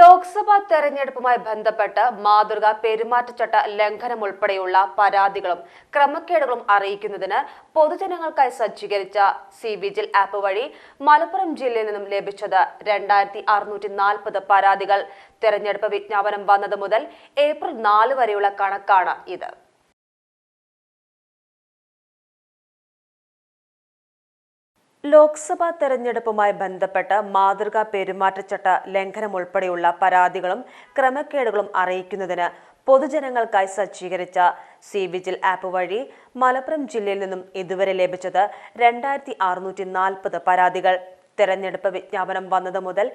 ലോക്സഭാ തെരഞ്ഞെടുപ്പുമായി ബന്ധപ്പെട്ട് മാതൃക പെരുമാറ്റച്ചട്ട ലംഘനം ഉൾപ്പെടെയുള്ള പരാതികളും ക്രമക്കേടുകളും അറിയിക്കുന്നതിന് പൊതുജനങ്ങൾക്കായി സജ്ജീകരിച്ച സി വിജിൽ ആപ്പ് വഴി മലപ്പുറം ജില്ലയിൽ നിന്നും ലഭിച്ചത് രണ്ടായിരത്തി അറുന്നൂറ്റി നാൽപ്പത് പരാതികൾ. തെരഞ്ഞെടുപ്പ് വിജ്ഞാപനം വന്നത് മുതൽ ഏപ്രിൽ നാല് വരെയുള്ള കണക്കാണ് ഇത്. ലോക്സഭാ തെരഞ്ഞെടുപ്പുമായി ബന്ധപ്പെട്ട് മാതൃകാ പെരുമാറ്റച്ചട്ട ലംഘനം ഉൾപ്പെടെയുള്ള പരാതികളും ക്രമക്കേടുകളും അറിയിക്കുന്നതിന് പൊതുജനങ്ങൾക്കായി സജ്ജീകരിച്ച സി വിജിൽ ആപ്പ് വഴി മലപ്പുറം ജില്ലയിൽ നിന്നും ഇതുവരെ ലഭിച്ചത് രണ്ടായിരത്തി അറുന്നൂറ്റി നാൽപ്പത് പരാതികൾ. തെരഞ്ഞെടുപ്പ് വിജ്ഞാപനം വന്നത് മുതൽ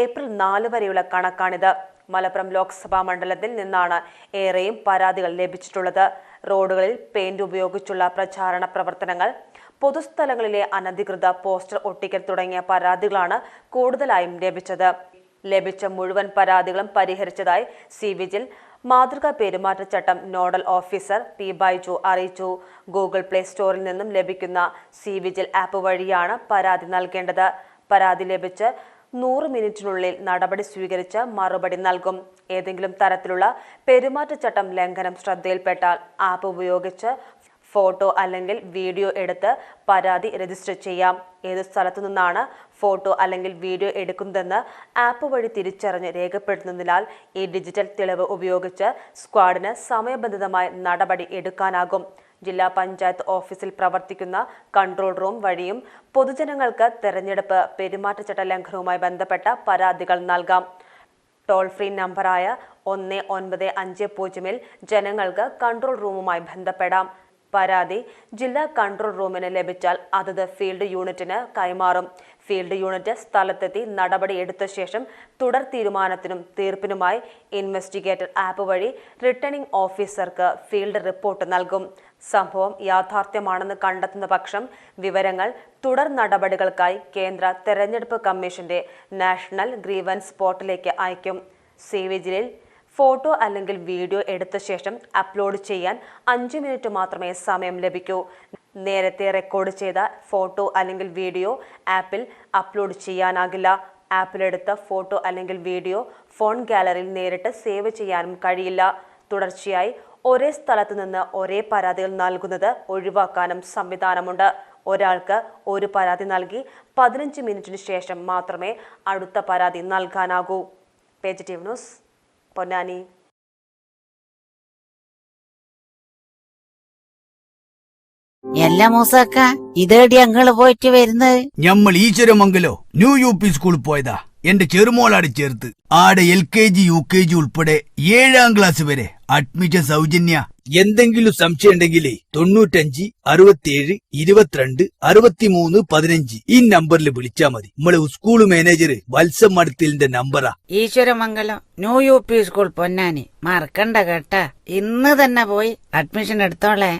ഏപ്രിൽ നാല് വരെയുള്ള കണക്കാണിത്. മലപ്പുറം ലോക്സഭാ മണ്ഡലത്തിൽ നിന്നാണ് ഏറെയും പരാതികൾ ലഭിച്ചിട്ടുള്ളത്. റോഡുകളിൽ പെയിന്റ് ഉപയോഗിച്ചുള്ള പ്രചാരണ പ്രവർത്തനങ്ങൾ പൊതുസ്ഥലങ്ങളിലെ അനധികൃത പോസ്റ്റർ ഒട്ടിക്കൽ തുടങ്ങിയ പരാതികളാണ് കൂടുതലായും ലഭിച്ചത്. ലഭിച്ച മുഴുവൻ പരാതികളും പരിഹരിച്ചതായി സി വിജിൽ മാതൃകാ പെരുമാറ്റച്ചട്ടം നോഡൽ ഓഫീസർ പി ബൈജു അറിയിച്ചു. ഗൂഗിൾ പ്ലേ സ്റ്റോറിൽ നിന്നും ലഭിക്കുന്ന സി വിജിൽ ആപ്പ് വഴിയാണ് പരാതി നൽകേണ്ടത്. പരാതി ലഭിച്ച് നൂറ് മിനിറ്റിനുള്ളിൽ നടപടി സ്വീകരിച്ച് മറുപടി നൽകും. ഏതെങ്കിലും തരത്തിലുള്ള പെരുമാറ്റച്ചട്ടം ലംഘനം ശ്രദ്ധയിൽപ്പെട്ടാൽ ആപ്പ് ഉപയോഗിച്ച് ഫോട്ടോ അല്ലെങ്കിൽ വീഡിയോ എടുത്ത് പരാതി രജിസ്റ്റർ ചെയ്യാം. ഏത് സ്ഥലത്തു നിന്നാണ് ഫോട്ടോ അല്ലെങ്കിൽ വീഡിയോ എടുക്കുന്നതെന്ന് ആപ്പ് വഴി തിരിച്ചറിഞ്ഞ് രേഖപ്പെടുത്തുന്നതിനാൽ ഈ ഡിജിറ്റൽ തെളിവ് ഉപയോഗിച്ച് സ്ക്വാഡിന് സമയബന്ധിതമായ നടപടി എടുക്കാനാകും. ജില്ലാ പഞ്ചായത്ത് ഓഫീസിൽ പ്രവർത്തിക്കുന്ന കൺട്രോൾ റൂം വഴിയും പൊതുജനങ്ങൾക്ക് തെരഞ്ഞെടുപ്പ് പെരുമാറ്റച്ചട്ട ലംഘനവുമായി ബന്ധപ്പെട്ട പരാതികൾ നൽകാം. ടോൾ ഫ്രീ നമ്പറായ ഒന്ന് ഒൻപത് അഞ്ച് പൂജ്യമിൽ ജനങ്ങൾക്ക് കൺട്രോൾ റൂമുമായി ബന്ധപ്പെടാം. പരാതി ജില്ലാ കൺട്രോൾ റൂമിന് ലഭിച്ചാൽ അതത് ഫീൽഡ് യൂണിറ്റിന് കൈമാറും. ഫീൽഡ് യൂണിറ്റ് സ്ഥലത്തെത്തി നടപടി എടുത്ത ശേഷം തുടർ തീരുമാനത്തിനും തീർപ്പിനുമായി ഇൻവെസ്റ്റിഗേറ്റർ ആപ്പ് വഴി റിട്ടേണിംഗ് ഓഫീസർക്ക് ഫീൽഡ് റിപ്പോർട്ട് നൽകും. സംഭവം യാഥാർത്ഥ്യമാണെന്ന് കണ്ടെത്തുന്ന പക്ഷം വിവരങ്ങൾ തുടർ നടപടികൾക്കായി കേന്ദ്ര തെരഞ്ഞെടുപ്പ് കമ്മീഷന്റെ നാഷണൽ ഗ്രീവൻസ് പോർട്ടലിലേക്ക് അയക്കും. സി വിജിലിൽ ഫോട്ടോ അല്ലെങ്കിൽ വീഡിയോ എടുത്ത ശേഷം അപ്ലോഡ് ചെയ്യാൻ അഞ്ച് മിനിറ്റ് മാത്രമേ സമയം ലഭിക്കൂ. നേരത്തെ റെക്കോർഡ് ചെയ്ത ഫോട്ടോ അല്ലെങ്കിൽ വീഡിയോ ആപ്പിൽ അപ്ലോഡ് ചെയ്യാനാകില്ല. ആപ്പിലെടുത്ത ഫോട്ടോ അല്ലെങ്കിൽ വീഡിയോ ഫോൺ ഗാലറിയിൽ നേരിട്ട് സേവ് ചെയ്യാനും കഴിയില്ല. തുടർച്ചയായി ഒരേ സ്ഥലത്തു നിന്ന് ഒരേ പരാതികൾ നൽകുന്നത് ഒഴിവാക്കാനും സംവിധാനമുണ്ട്. ഒരാൾക്ക് ഒരു പരാതി നൽകി പതിനഞ്ച് മിനിറ്റിന് ശേഷം മാത്രമേ അടുത്ത പരാതി നൽകാനാകൂ. Page news Ponnani. എല്ലാ മൂസക്ക ഇതേടി ഞങ്ങൾ പോയിട്ട് വരുന്നത് ഞമ്മൾ ഈശ്വരമംഗലോ ന്യൂ യു പി സ്കൂളിൽ പോയതാ. എന്റെ ചെറുമോളാട് ചേർത്ത്. ആടെ L K G U K G ഉൾപ്പെടെ ഏഴാം ക്ലാസ് വരെ അഡ്മിഷൻ സൗജന്യ. എന്തെങ്കിലും സംശയം ഉണ്ടെങ്കിലേ തൊണ്ണൂറ്റഞ്ച് അറുപത്തിയേഴ് ഇരുപത്തിരണ്ട് അറുപത്തിമൂന്ന് പതിനഞ്ച് ഈ നമ്പറിൽ വിളിച്ചാ മതി. നമ്മളെ സ്കൂൾ മാനേജർ വത്സം മടത്തിലിന്റെ നമ്പറാ. Eswaramangalam new U P school Ponnani. മറക്കണ്ട കേട്ടാ. ഇന്ന് തന്നെ പോയി അഡ്മിഷൻ എടുത്തോളേ.